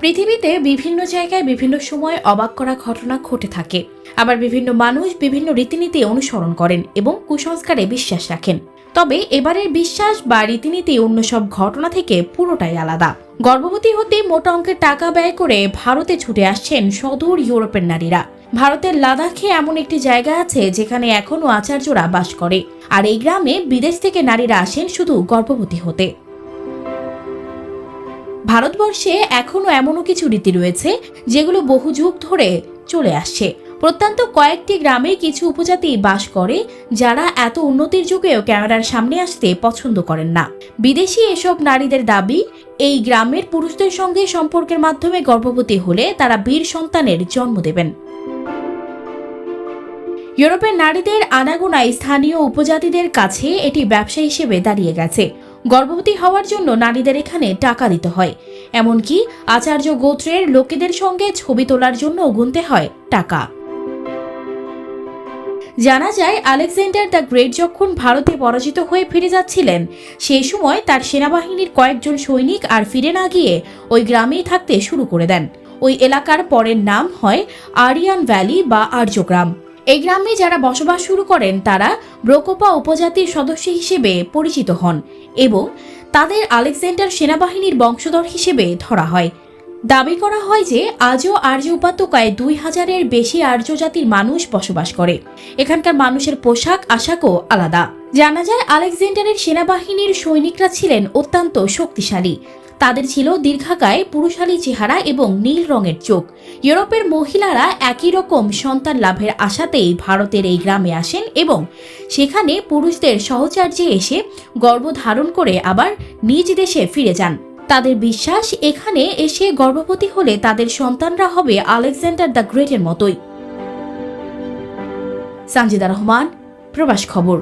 পৃথিবীতে বিভিন্ন জায়গায় বিভিন্ন সময় অবাক করা ঘটনা ঘটে থাকে। আবার বিভিন্ন মানুষ বিভিন্ন রীতিনীতি অনুসরণ করেন এবং কুসংস্কারে বিশ্বাস রাখেন। তবে এবারের বিশ্বাস বা রীতিনীতি অন্য সব ঘটনা থেকে পুরোটাই আলাদা। গর্ভবতী হতে মোটা অঙ্কের টাকা ব্যয় করে ভারতে ছুটে আসছেন সদূর ইউরোপের নারীরা। ভারতের লাদাখে এমন একটি জায়গা আছে যেখানে এখনও আচার্যরা বাস করে। আর এই গ্রামে বিদেশ থেকে নারীরা আসেন শুধু গর্ভবতী হতে। ভারতবর্ষে এখনও এমনও কিছু রীতি রয়েছে যেগুলো বহু যুগ ধরে চলে আসছে। প্রত্যন্ত কয়েকটি গ্রামে কিছু উপজাতি বাস করে যারা এত উন্নতির যুগেও ক্যামেরার সামনে আসতে পছন্দ করেন না। বিদেশি এসব নারীদের দাবি, এই গ্রামের পুরুষদের সঙ্গে সম্পর্কের মাধ্যমে গর্ভবতী হলে তারা বীর সন্তানের জন্ম দেবেন। ইউরোপের নারীদের আনাগোনায় স্থানীয় উপজাতিদের কাছে এটি ব্যবসা হিসেবে দাঁড়িয়ে গেছে। গর্ভবতী হওয়ার জন্য নারীদের এখানে টাকা দিতে হয়। এমনকি আচার্য গোত্রের লোকেদের সঙ্গে ছবি তোলার জন্য গুনতে হয় টাকা। জানা যায়, আলেকজান্ডার দ্য গ্রেট যখন ভারতে পরাজিত হয়ে ফিরে যাচ্ছিলেন, সেই সময় তার সেনাবাহিনীর কয়েকজন সৈনিক আর ফিরে না গিয়ে ওই গ্রামেই থাকতে শুরু করে দেন। ওই এলাকার পরের নাম হয় আরিয়ান ভ্যালি বা আর্যগ্রাম। এই গ্রামে যারা বসবাস শুরু করেন, তারা ব্রোকোপা উপজাতির সদস্য হিসেবে পরিচিত হন এবং তাদের আলেকজান্ডার সেনাবাহিনীর বংশধর হিসেবে ধরা হয়। দাবি করা হয় যে, আজও আর্য উপত্যকায় দুই হাজারের বেশি আর্য জাতির মানুষ বসবাস করে। এখানকার মানুষের পোশাক, আশাকও আলাদা। জানা যায়, আলেকজান্ডারের সেনাবাহিনীর সৈনিকরা ছিলেন অত্যন্ত শক্তিশালী। তাদের ছিল দীর্ঘাকায় পুরুষালী চেহারা এবং নীল রঙের চোখ। ইউরোপের মহিলারা একই রকম সন্তান লাভের আশাতেই ভারতের এই গ্রামে আসেন এবং সেখানে পুরুষদের সহচার্যে এসে গর্ভধারণ করে আবার নিজ দেশে ফিরে যান। তাদের বিশ্বাস, এখানে এসে গর্ভবতী হলে তাদের সন্তানরা হবে আলেকজান্ডার দ্য গ্রেটের মতোই। সানজিদা রহমান, প্রবাস খবর।